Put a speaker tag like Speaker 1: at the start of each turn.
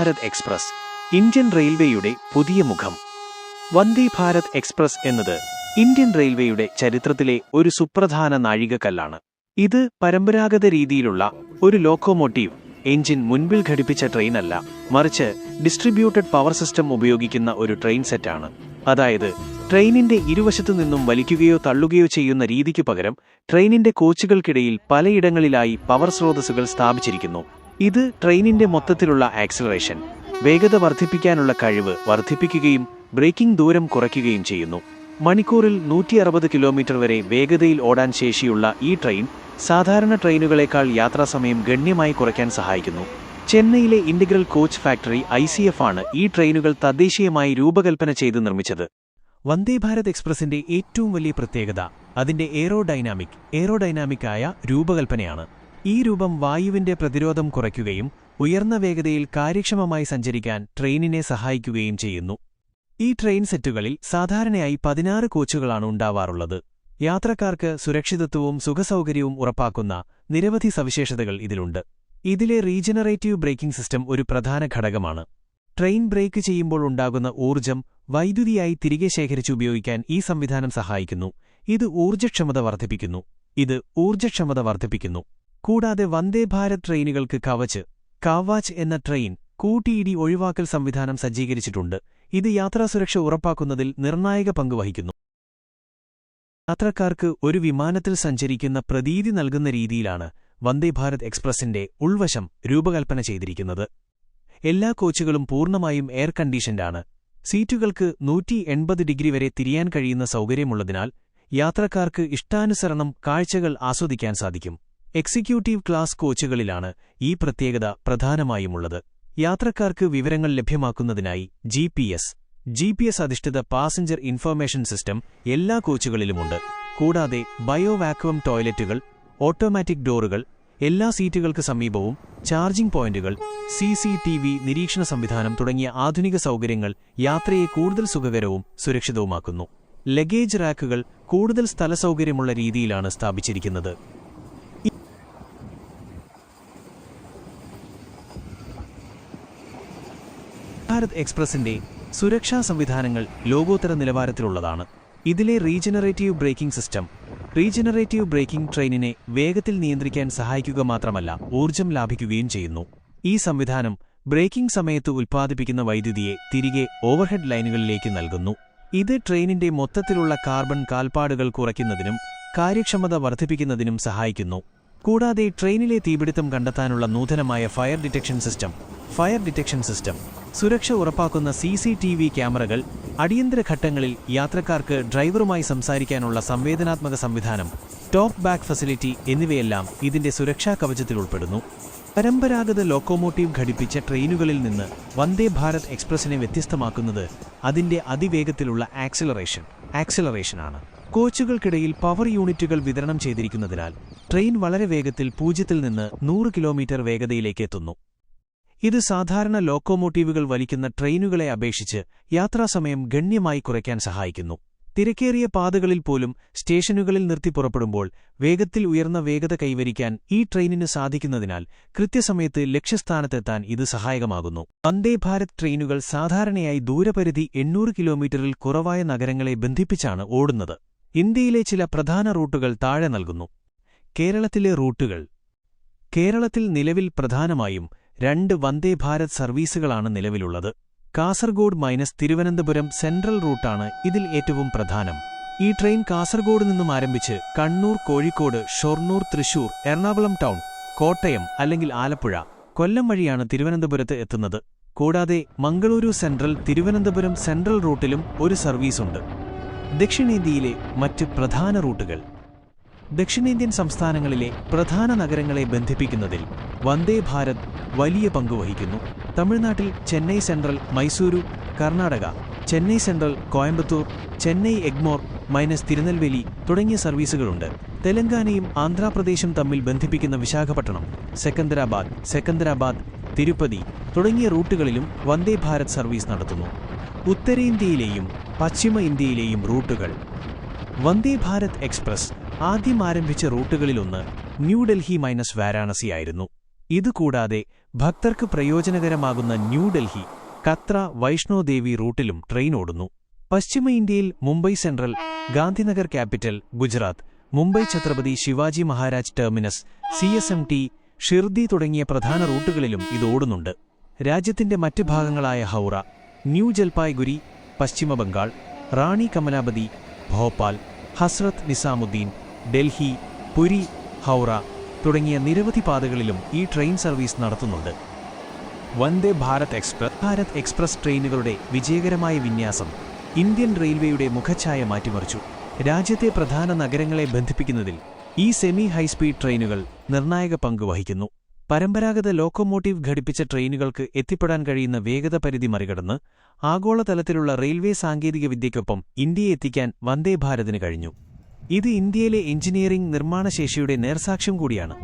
Speaker 1: Bharat express Indian റെയിൽവേയുടെ പുതിയ മുഖം. വന്ദേ ഭാരത് എക്സ്പ്രസ് എന്നത് ഇന്ത്യൻ റെയിൽവേയുടെ ചരിത്രത്തിലെ ഒരു സുപ്രധാന നാഴികക്കല്ലാണ്. ഇത് പരമ്പരാഗത രീതിയിലുള്ള ഒരു ലോക്കോമോട്ടീവ് എഞ്ചിൻ മുൻപിൽ ഘടിപ്പിച്ച ട്രെയിനല്ല മറിച്ച് ഡിസ്ട്രിബ്യൂട്ടഡ് പവർ സിസ്റ്റം ഉപയോഗിക്കുന്ന ഒരു ട്രെയിൻ സെറ്റാണ്. അതായത് ട്രെയിനിന്റെ ഇരുവശത്തു നിന്നും വലിക്കുകയോ തള്ളുകയോ ചെയ്യുന്ന രീതിക്കു പകരം ട്രെയിനിന്റെ കോച്ചുകൾക്കിടയിൽ പലയിടങ്ങളിലായി പവർ സ്രോതസ്സുകൾ സ്ഥാപിച്ചിരിക്കുന്നു. ഇത് ട്രെയിനിന്റെ മൊത്തത്തിലുള്ള ആക്സിലറേഷൻ. വേഗത വർദ്ധിപ്പിക്കാനുള്ള കഴിവ് വർദ്ധിപ്പിക്കുകയും ബ്രേക്കിംഗ് ദൂരം കുറയ്ക്കുകയും ചെയ്യുന്നു. മണിക്കൂറിൽ നൂറ്റി അറുപത് കിലോമീറ്റർ വരെ വേഗതയിൽ ഓടാൻ ശേഷിയുള്ള ഈ ട്രെയിൻ സാധാരണ ട്രെയിനുകളേക്കാൾ യാത്രാസമയം ഗണ്യമായി കുറയ്ക്കാൻ സഹായിക്കുന്നു. ചെന്നൈയിലെ integral coach factory I C F ആണ് ഈ ട്രെയിനുകൾ തദ്ദേശീയമായി രൂപകൽപ്പന ചെയ്ത് നിർമ്മിച്ചത്. വന്ദേ ഭാരത് എക്സ്പ്രസിന്റെ ഏറ്റവും വലിയ പ്രത്യേകത അതിന്റെ എയറോഡൈനാമിക് ആയ രൂപകൽപ്പനയാണ്. ഈ രൂപം വായുവിന്റെ പ്രതിരോധം കുറയ്ക്കുകയും ഉയർന്ന വേഗതയിൽ കാര്യക്ഷമമായി സഞ്ചരിക്കാൻ ട്രെയിനിനെ സഹായിക്കുകയും ചെയ്യുന്നു. ഈ ട്രെയിൻ സെറ്റുകളിൽ സാധാരണയായി പതിനാറ് കോച്ചുകളാണ് ഉണ്ടാവാറുള്ളത്. യാത്രക്കാർക്ക് സുരക്ഷിതത്വവും സുഖസൗകര്യവും ഉറപ്പാക്കുന്ന നിരവധി സവിശേഷതകൾ ഇതിലുണ്ട്. ഇതിലെ റീജനറേറ്റീവ് ബ്രേക്കിംഗ് സിസ്റ്റം ഒരു പ്രധാന ഘടകമാണ്. ട്രെയിൻ ബ്രേക്ക് ചെയ്യുമ്പോൾ ഉണ്ടാകുന്ന ഊർജം വൈദ്യുതിയായി തിരികെ ശേഖരിച്ച് ഉപയോഗിക്കാൻ ഈ സംവിധാനം സഹായിക്കുന്നു. ഇത് ഊർജക്ഷമത വർദ്ധിപ്പിക്കുന്നു. ഇത് ഊർജക്ഷമത വർദ്ധിപ്പിക്കുന്നു. കൂടാതെ വന്ദേ ഭാരത് ട്രെയിനുകൾക്ക് കവച്ച് കവാച്ച് എന്ന ട്രെയിൻ കൂട്ടിയിടി ഒഴിവാക്കൽ സംവിധാനം സജ്ജീകരിച്ചിട്ടുണ്ട്. ഇത് യാത്രാസുരക്ഷ ഉറപ്പാക്കുന്നതിൽ നിർണായക പങ്കുവഹിക്കുന്നു യാത്രക്കാർക്ക് ഒരു വിമാനത്തിൽ സഞ്ചരിക്കുന്ന പ്രതീതി നൽകുന്ന രീതിയിലാണ് വന്ദേ ഭാരത് എക്സ്പ്രസിന്റെ ഉൾവശം രൂപകൽപ്പന ചെയ്തിരിക്കുന്നത്. എല്ലാ കോച്ചുകളും പൂർണമായും എയർ കണ്ടീഷൻഡാണ്. സീറ്റുകൾക്ക് നൂറ്റി എൺപത് ഡിഗ്രി വരെ തിരിയാൻ കഴിയുന്ന സൗകര്യമുള്ളതിനാൽ യാത്രക്കാർക്ക് ഇഷ്ടാനുസരണം കാഴ്ചകൾ ആസ്വദിക്കാൻ സാധിക്കും. എക്സിക്യൂട്ടീവ് ക്ലാസ് കോച്ചുകളിലാണ് ഈ പ്രത്യേകത പ്രധാനമായുമുള്ളത്. യാത്രക്കാർക്ക് വിവരങ്ങൾ ലഭ്യമാക്കുന്നതിനായി G P S G P S അധിഷ്ഠിത പാസഞ്ചർ ഇൻഫർമേഷൻ സിസ്റ്റം എല്ലാ കോച്ചുകളിലുമുണ്ട്. കൂടാതെ ബയോവാക്വം ടോയ്ലറ്റുകൾ ഓട്ടോമാറ്റിക് ഡോറുകൾ എല്ലാ സീറ്റുകൾക്ക് സമീപവും ചാർജിംഗ് പോയിന്റുകൾ സി സി ടി വി നിരീക്ഷണ സംവിധാനം തുടങ്ങിയ ആധുനിക സൗകര്യങ്ങൾ യാത്രയെ കൂടുതൽ സുഖകരവും സുരക്ഷിതവുമാക്കുന്നു. ലഗേജ് റാക്കുകൾ കൂടുതൽ സ്ഥലസൗകര്യമുള്ള രീതിയിലാണ് സ്ഥാപിച്ചിരിക്കുന്നത്. ഭാരത് എക്സ്പ്രസിന്റെ സുരക്ഷാ സംവിധാനങ്ങൾ ലോകോത്തര നിലവാരത്തിലുള്ളതാണ്. ഇതിലെ regenerative braking system regenerative braking ട്രെയിനിനെ വേഗത്തിൽ നിയന്ത്രിക്കാൻ സഹായിക്കുക മാത്രമല്ല ഊർജം ലാഭിക്കുകയും ചെയ്യുന്നു. ഈ സംവിധാനം ബ്രേക്കിംഗ് സമയത്ത് ഉൽപ്പാദിപ്പിക്കുന്ന വൈദ്യുതിയെ തിരികെ ഓവർഹെഡ് ലൈനുകളിലേക്ക് നൽകുന്നു. ഇത് ട്രെയിനിന്റെ മൊത്തത്തിലുള്ള കാർബൺ കാൽപ്പാടുകൾ കുറയ്ക്കുന്നതിനും കാര്യക്ഷമത വർദ്ധിപ്പിക്കുന്നതിനും സഹായിക്കുന്നു. കൂടാതെ ട്രെയിനിലെ തീപിടുത്തം കണ്ടെത്താനുള്ള നൂതനമായ fire detection system fire detection system സുരക്ഷ ഉറപ്പാക്കുന്ന സി സി ടി വി ക്യാമറകൾ അടിയന്തര ഘട്ടങ്ങളിൽ യാത്രക്കാർക്ക് ഡ്രൈവറുമായി സംസാരിക്കാനുള്ള സംവേദനാത്മക സംവിധാനം ടോപ്പ് ബാക്ക് ഫെസിലിറ്റി എന്നിവയെല്ലാം ഇതിന്റെ സുരക്ഷാ കവചത്തിൽ ഉൾപ്പെടുന്നു. പരമ്പരാഗത ലോക്കോമോട്ടീവ് ഘടിപ്പിച്ച ട്രെയിനുകളിൽ നിന്ന് വന്ദേ ഭാരത് എക്സ്പ്രസിനെ വ്യത്യസ്തമാക്കുന്നത് അതിന്റെ അതിവേഗത്തിലുള്ള ആക്സിലറേഷൻ ആക്സിലറേഷനാണ്. കോച്ചുകൾക്കിടയിൽ പവർ യൂണിറ്റുകൾ വിതരണം ചെയ്തിരിക്കുന്നതിനാൽ ട്രെയിൻ വളരെ വേഗത്തിൽ പൂജ്യത്തിൽ നിന്ന് നൂറ് കിലോമീറ്റർ വേഗതയിലേക്ക് എത്തുന്നു. ഇത് സാധാരണ ലോക്കോമോട്ടീവുകൾ വലിക്കുന്ന ട്രെയിനുകളെ അപേക്ഷിച്ച് യാത്രാസമയം ഗണ്യമായി കുറയ്ക്കാൻ സഹായിക്കുന്നു. തിരക്കേറിയ പാതകളിൽ പോലും സ്റ്റേഷനുകളിൽ നിർത്തി പുറപ്പെടുമ്പോൾ വേഗത്തിൽ ഉയർന്ന വേഗത കൈവരിക്കാൻ ഈ ട്രെയിനിന് സാധിക്കുന്നതിനാൽ കൃത്യസമയത്ത് ലക്ഷ്യസ്ഥാനത്തെത്താൻ ഇത് സഹായകമാകുന്നു. വന്ദേ ഭാരത് ട്രെയിനുകൾ സാധാരണയായി ദൂരപരിധി എണ്ണൂറ് കിലോമീറ്ററിൽ കുറവായ നഗരങ്ങളെ ബന്ധിപ്പിച്ചാണ് ഓടുന്നത്. ഇന്ത്യയിലെ ചില പ്രധാന റൂട്ടുകൾ താഴെ നൽകുന്നു. കേരളത്തിലെ റൂട്ടുകൾ. കേരളത്തിൽ നിലവിൽ പ്രധാനമായും രണ്ട് വന്ദേ ഭാരത് സർവീസുകളാണ് നിലവിലുള്ളത്. കാസർഗോഡ് മൈനസ് തിരുവനന്തപുരം സെൻട്രൽ റൂട്ടാണ് ഇതിൽ ഏറ്റവും പ്രധാനം. ഈ ട്രെയിൻ കാസർഗോഡ് നിന്നും ആരംഭിച്ച് കണ്ണൂർ കോഴിക്കോട് ഷൊർണൂർ തൃശൂർ എറണാകുളം ടൗൺ കോട്ടയം അല്ലെങ്കിൽ ആലപ്പുഴ കൊല്ലം വഴിയാണ് തിരുവനന്തപുരത്ത് എത്തുന്നത്. കൂടാതെ മംഗളൂരു സെൻട്രൽ തിരുവനന്തപുരം സെൻട്രൽ റൂട്ടിലും ഒരു സർവീസുണ്ട്. ദക്ഷിണേന്ത്യയിലെ മറ്റ് പ്രധാന റൂട്ടുകൾ. ദക്ഷിണേന്ത്യൻ സംസ്ഥാനങ്ങളിലെ പ്രധാന നഗരങ്ങളെ ബന്ധിപ്പിക്കുന്നതിൽ വന്ദേ ഭാരത് വലിയ പങ്കുവഹിക്കുന്നു തമിഴ്നാട്ടിൽ ചെന്നൈ സെൻട്രൽ മൈസൂരു കർണാടക ചെന്നൈ സെൻട്രൽ കോയമ്പത്തൂർ ചെന്നൈ എഗ്മോർ മൈനസ് തിരുനെൽവേലി തുടങ്ങിയ സർവീസുകളുണ്ട്. തെലങ്കാനയും ആന്ധ്രാപ്രദേശും തമ്മിൽ ബന്ധിപ്പിക്കുന്ന വിശാഖപട്ടണം സെക്കന്ദരാബാദ് സെക്കന്ദരാബാദ് തിരുപ്പതി തുടങ്ങിയ റൂട്ടുകളിലും വന്ദേ ഭാരത് സർവീസ് നടത്തുന്നു. ഉത്തരേന്ത്യയിലെയും പശ്ചിമ ഇന്ത്യയിലെയും റൂട്ടുകൾ. വന്ദേ ഭാരത് എക്സ്പ്രസ് ആദ്യം ആരംഭിച്ച റൂട്ടുകളിലൊന്ന് ന്യൂഡൽഹി മൈനസ് വാരാണസി ആയിരുന്നു. ഇതുകൂടാതെ ഭക്തർക്ക് പ്രയോജനകരമാകുന്ന ന്യൂഡൽഹി കത്ര വൈഷ്ണോദേവി റൂട്ടിലും ട്രെയിൻ ഓടുന്നു. പശ്ചിമ ഇന്ത്യയിൽ Mumbai Central Gandhinagar Capital Gujarat Mumbai Chhatrapati Shivaji Maharaj Terminus C S M T Shirdi തുടങ്ങിയ പ്രധാന റൂട്ടുകളിലും ഇത് ഓടുന്നുണ്ട്. രാജ്യത്തിന്റെ മറ്റ് ഭാഗങ്ങളായ ഹൗറ ന്യൂ ജൽപായ്ഗുരി പശ്ചിമ ബംഗാൾ റാണി കമലാപതി ഭോപ്പാൽ ഹസ്രത്ത് നിസാമുദ്ദീൻ ഡൽഹി പുരി ഹൗറ തുടങ്ങിയ നിരവധി പാതകളിലും ഈ ട്രെയിൻ സർവീസ് നടത്തുന്നുണ്ട്. വന്ദേ ഭാരത് എക്സ്പ്രസ് ഭാരത് എക്സ്പ്രസ് ട്രെയിനുകളുടെ വിജയകരമായ വിന്യാസം ഇന്ത്യൻ റെയിൽവേയുടെ മുഖഛായ മാറ്റിമറിച്ചു. രാജ്യത്തെ പ്രധാന നഗരങ്ങളെ ബന്ധിപ്പിക്കുന്നതിൽ ഈ സെമി ഹൈസ്പീഡ് ട്രെയിനുകൾ നിർണായക പങ്ക് വഹിക്കുന്നു. പരമ്പരാഗത ലോക്കോമോട്ടീവ് ഘടിപ്പിച്ച ട്രെയിനുകൾക്ക് എത്തിപ്പെടാൻ കഴിയുന്ന വേഗത പരിധി മറികടന്ന് ആഗോളതലത്തിലുള്ള റെയിൽവേ സാങ്കേതികവിദ്യയ്ക്കൊപ്പം ഇന്ത്യയെ എത്തിക്കാൻ വന്ദേ ഭാരതിന് കഴിഞ്ഞു. ഇത് ഇന്ത്യയിലെ എഞ്ചിനീയറിംഗ് നിർമ്മാണശേഷിയുടെ നേർസാക്ഷ്യം കൂടിയാണ്